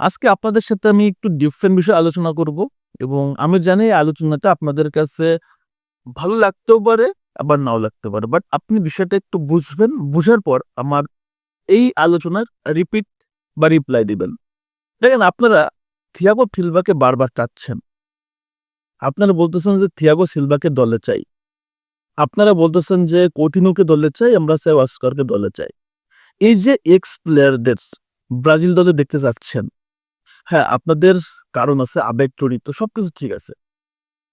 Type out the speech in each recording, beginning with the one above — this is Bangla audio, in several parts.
আজকে আপনাদের সাথে আমি একটু ডিফারেন্ট বিষয়ে আলোচনা করব এবং আমি জানি এই আলোচনাটা আপনাদের কাছে ভালো লাগতেও পারে, আবার নাও লাগতে পারে। বাট আপনি বিষয়টা একটু বুঝবেন, বুঝার পর আমার এই আলোচনার রিপিট বা রিপ্লাই দিবেন। দেখেন, আপনারা থিয়াগো সিলভাকে বারবার চাচ্ছেন। আপনারা বলতেছেন যে থিয়াগো সিলভাকে দলে চাই। আপনারা বলতেছেন যে কোটিনোকে দলে চাই, আমরা চাই অস্কারকে দলে চাই। এই যে এক্স প্লেয়ারদের ব্রাজিল দলে দেখতে যাচ্ছেন হ্যাঁ আপনাদের কারণ আছে আবেগ জড়িত সবকিছু ঠিক আছে।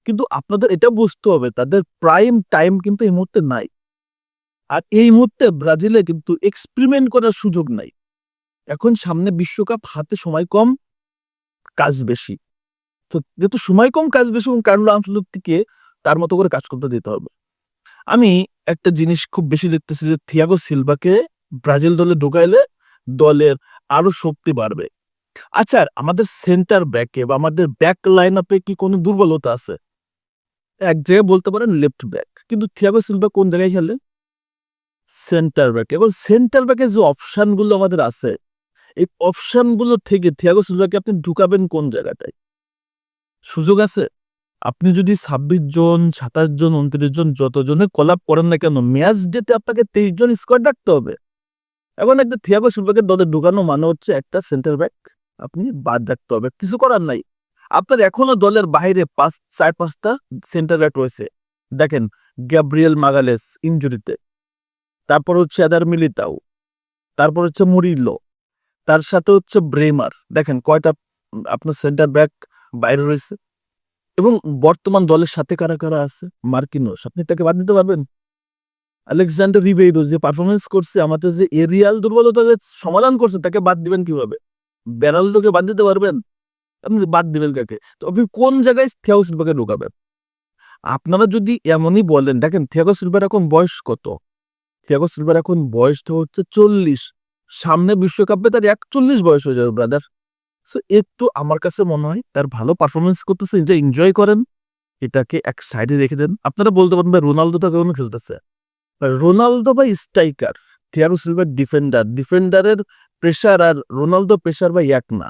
কিন্তু আপনাদের এটা বুঝতে হবে, তাদের প্রাইম টাইম কিন্তু এই মুহূর্তে নাই। আর এই মুহূর্তে ব্রাজিলে কিন্তু এক্সপেরিমেন্ট করার সুযোগ নাই। এখন সামনে বিশ্বকাপ, হাতে সময় কম, কাজ বেশি। তো যেহেতু সময় কম, কাজ বেশি, এবং কারুল আঞ্চলিককে তার মতো করে কাজ করতে দিতে হবে। আমি একটা জিনিস খুব বেশি দেখতেছি যে থিয়াগো সিলভাকে ব্রাজিল দলে ঢুকাইলে দলের আরও শক্তি বাড়বে। আচ্ছা আমাদের সেন্টার ব্যাকে বা আমাদের ব্যাক লাইন আপে কি কোনো দুর্বলতা আছে? এক জায়গায় বলতে পারেন লেফট ব্যাক কিন্তু থিয়াগো সিলভা কোন জায়গায় খেলে? সেন্টার ব্যাক এবং সেন্টার ব্যাকে যে অপশনগুলো আমাদের আছে, এই অপশনগুলো থেকে থিয়াগো সিলভাকে আপনি ঢুকাবেন কোন জায়গাটায়? সুযোগ আছে? আপনি যদি ছাব্বিশ জন, সাতাশ জন, উনত্রিশ জন, যতজনে কলাপ করেন না কেন ম্যাচ ডেতে আপনাকে তেইশ জন স্কোয়াড রাখতে হবে। এখন একটা থিয়াগো সিলভাকে দলে ঢুকানো মানে হচ্ছে একটা সেন্টার ব্যাক আপনি বাদ রাখতে হবে। কিছু করার নাই। আপনার এখনও দলের বাইরে পাঁচ, চার, পাঁচটা সেন্টার ব্যাক রয়েছে। দেখেন গ্যাব্রিয়েল মাগালেস ইঞ্জুরিতে তারপর হচ্ছে আদার মিলিতাও তারপর হচ্ছে মুরিল্লো তার সাথে হচ্ছে ব্রেমার দেখেন, কয়টা আপনার সেন্টার ব্যাক বাইরে রয়েছে। এবং বর্তমান দলের সাথে কারা কারা আছে? মার্কিনোস। আপনি তাকে বাদ দিতে পারবেন? আলেকজান্ডার রিবেইরো যে পারফরমেন্স করছে, আমাদের যে এরিয়াল দুর্বলতা যে সমাধান করছে, তাকে বাদ দিবেন কীভাবে? বেরালদোকে বাদ দিতে পারবেন? আপনি বাদ দিবেন কাকে? তো আপনি কোন জায়গায় থিয়াগো সিলভাকে ঢোকাবেন? আপনারা যদি এমনই বলেন, দেখেন থিয়াগো সিলভার এখন বয়স কত? থিয়াগো সিলভার এখন বয়সটা হচ্ছে চল্লিশ। সামনে বিশ্বকাপে তার একচল্লিশ বয়স হয়ে যাবে ব্রাদার সো একটু আমার কাছে মনে হয় তার ভালো পারফরমেন্স করতেছে এটা এনজয় করেন, এটাকে এক সাইডে রেখে দেন। আপনারা বলতে পারেন ভাই রোনালদো তো কেমন খেলতেছে? রোনালদো বা স্ট্রাইকার থিয়াগো সিলভার ডিফেন্ডার। ডিফেন্ডারের প্রেশার আর রোনালদো প্রেশার বা এক না।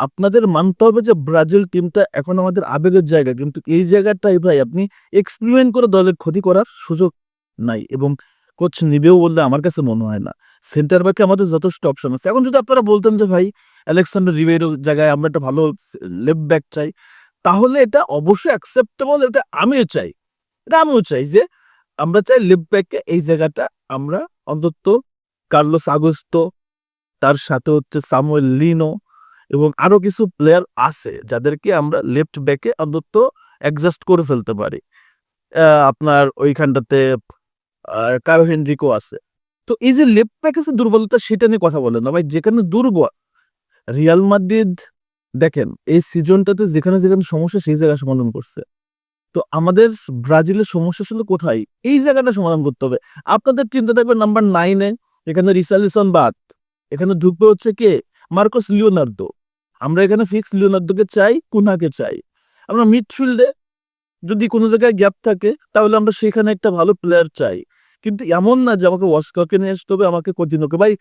আপনাদের মানতে হবে যে ব্রাজিল টিমটা এখন আমাদের আবেগের জায়গা, কিন্তু এই জায়গাটাই ভাই আপনি এক্সপেরিমেন্ট করে দলের ক্ষতি করার সুযোগ নাই এবং কোচ নিবেও বললে আমার কাছে মনে হয় না। সেন্টার ব্যাকে আমাদের যথেষ্ট অপশন আছে। এখন যদি আপনারা বলতেন যে ভাই আলেকসান্ডার রিবেরো জায়গায় আমরা একটা ভালো লেফট ব্যাক চাই, তাহলে এটা অবশ্যই অ্যাকসেপ্টেবল এটা আমিও চাই। এটা আমিও চাই যে আমরা চাই লেফট ব্যাকে এই জায়গাটা আমরা অন্তত কার্লোস আগস্তো, তার সাথে হচ্ছে সামুয়েল লিনো এবং আরও কিছু প্লেয়ার আছে যাদেরকে আমরা লেফট ব্যাকে অন্তত অ্যাডজাস্ট করে ফেলতে পারি। আপনার ওইখানটাতে কারও হেনরিকো আছে। তো এই যে লেফট ব্যাকে যে দুর্বলতা সেটা নিয়ে কথা বলেন না ভাই, যেখানে দুর্বল, রিয়াল মাদ্রিদ দেখেন, এই সিজনটাতে যেখানে যেখানে সমস্যা সেই জায়গা সমাধান করছে। তো আমাদের ব্রাজিলের সমস্যা ছিল কোথায়? এই জায়গাটা সমাধান করতে হবে। আপনাদের চিন্তা থাকবে নাম্বার নাইনে এখানে রিসালিসন বাদ। এখানে ঢুকবে হচ্ছে কে? Marcos Leonardo. আমরা এখানে ফিক্স লিওনার্দোকে চাই, কুনাকে চাই। আমরা মিডফিল্ডে যদি কোনো জায়গায় গ্যাপ থাকে, তাহলে আমরা সেখানে একটা ভালো প্লেয়ার চাই। কিন্তু এমন না যে আমাকে ওয়াস্কারকে নিয়ে আসতে হবে, আমাকে কঠিনোকে ভাই,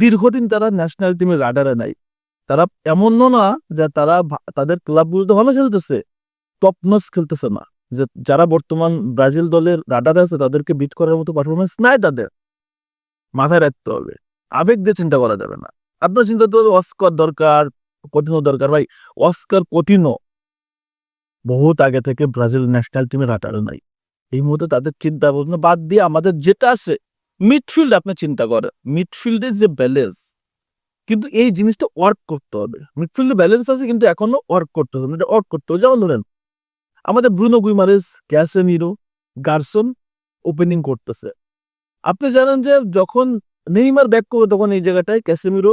দীর্ঘদিন তারা ন্যাশনাল টিমের রাডারে নাই। তারা এমনও না যে তারা তাদের ক্লাবগুলোতে ভালো খেলতেছে টপ নচ খেলতেছে না। যে যারা বর্তমান ব্রাজিল দলের রাডারে আছে, তাদেরকে বিট করার মতো পারফরমেন্স নাই তাদের। মাথায় রাখতে হবে। আবেগ দিয়ে চিন্তা করা যাবে না। আপনার চিন্তা করতে হবে, অস্কার দরকার কঠিনো দরকার। ভাই, অস্কার কঠিনো বহুত আগে থেকে ব্রাজিল ন্যাশনাল টিমের রাডারে নাই। এই মুহূর্তে তাদের চিন্তা ভাবনা বাদ দিয়ে আমাদের যেটা আছে মিডফিল্ড আপনি চিন্তা করেন। মিডফিল্ডের যে ব্যালেন্স কিন্তু এই জিনিসটা ওয়ার্ক করতে হবে। মিডফিল্ডে ব্যালেন্স আছে, কিন্তু এখনও ওয়ার্ক করতে হবে এটা ওয়ার্ক করতে হবে। যেমন ধরেন আমাদের Bruno Guimaraes Casemiro, Gerson opening করতেছে। আপনি জানেন যে যখন নেইমার ব্যাক করবে তখন এই জায়গাটায় ক্যাসেমিরো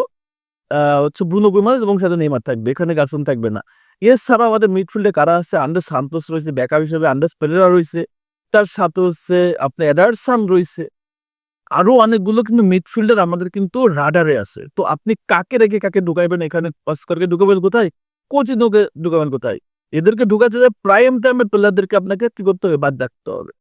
হচ্ছে ব্রুনো গুইমারেস এবং সাথে নেইমার থাকবে, এখানে গার্সন থাকবে না। এছাড়াও আমাদের মিডফিল্ডে কারা আছে? আন্ডার সান্তোস রয়েছে ব্যাকআপ হিসেবে আন্ডার পেরেরা রয়েছে, তার সাথে হচ্ছে আপনার এডারসান রয়েছে। আরও অনেকগুলো কিন্তু মিডফিল্ডার আমাদের কিন্তু রাডারে আছে। তো আপনি কাকে রেখে কাকে ঢুকাইবেন? এখানে অস্কারকে ঢুকাবেন কোথায়? কোচিনোকে ঢুকাবেন কোথায়? এদেরকে ঢুকাতে যায় প্রাইম টাইমের প্লেয়ারদেরকে আপনাকে কি করতে হবে? বাদ রাখতে হবে।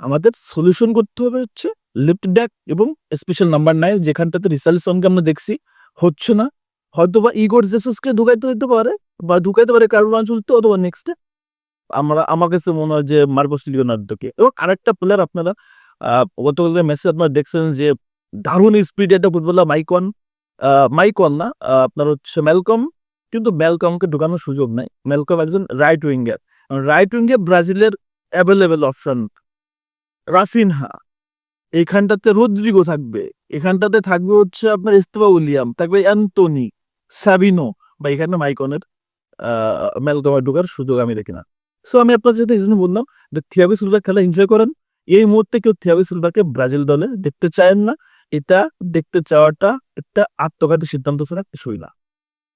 আমাদের সলিউশন করতে হবে হচ্ছে লিফট ব্যাক এবং স্পেশাল নাম্বার নাইন যেখানটাতে রিসালিসনকে আমরা দেখছি হচ্ছে না। হয়তো বা ইগোর জেসাসকে ঢুকাইতে হইতে পারে বা ঢুকাইতে পারে কার্লো আনচলতে অথবা নেক্সটে আমরা আমার কাছে মনে হয় যে মার্কোস লিওনার্দোকে। এবং আরেকটা প্লেয়ার আপনারা আহ, গতকালের ম্যাচে আপনারা দেখছেন যে দারুণ স্পিড একটা ফুটবলার মাইকন মাইকন না আপনার হচ্ছে মেলকম কিন্তু মেলকমকে ঢুকানোর সুযোগ নাই। মেলকম একজন রাইট উইঙ্গার রাইট উইঙ্গে ব্রাজিলের অ্যাভেলেবেল অপশন রাফিনহা এখানটাতে রদ্রিগো থাকবে। এখানটাতে থাকবে হচ্ছে আপনার ইস্তফা উইলিয়াম থাকবে অ্যান্টনি সাবিনো বা এখানে মাইকনের মেলকমে ঢোকার সুযোগ আমি দেখি না। সো আমি আপনার সাথে এই জন্য বললাম যে থিয়াগো সিলভা খেলা এনজয় করেন। এই মুহূর্তে কেউ থিয়াগো সিলভাকে ব্রাজিল দলে দেখতে চায়েন না। এটা দেখতে চাওয়াটা একটা আত্মঘাতী সিদ্ধান্ত ছাড়া কিছুই না।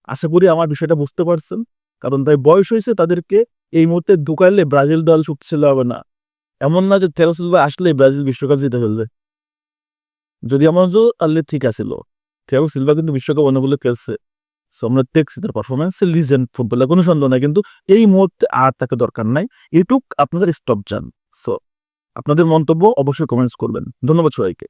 আশা করি আমার বিষয়টা বুঝতে পারছেন। কারণ তাই বয়স হয়েছে তাদেরকে এই মুহূর্তে ঢুকাইলে ব্রাজিল দল শক্তিশালী হবে না। এমন না যে থিয়াগো সিলভা আসলে ব্রাজিল বিশ্বকাপ জিতে ফেলবে। যদি এমন হতো তাহলে ঠিক আছিল, থিয়াগো সিলভা কিন্তু বিশ্বকাপ অনেকগুলো খেলছে। সো আমরা দেখছি তার পারফরমেন্স লিজেন্ড ফুটবলার কোনো সন্দেহ নাই। কিন্তু এই মুহূর্তে আর তাকে দরকার নাই। এটুক আপনাদের স্টপ যান সো আপনাদের মন্তব্য অবশ্যই কমেন্টস করবেন। ধন্যবাদ সবাইকে।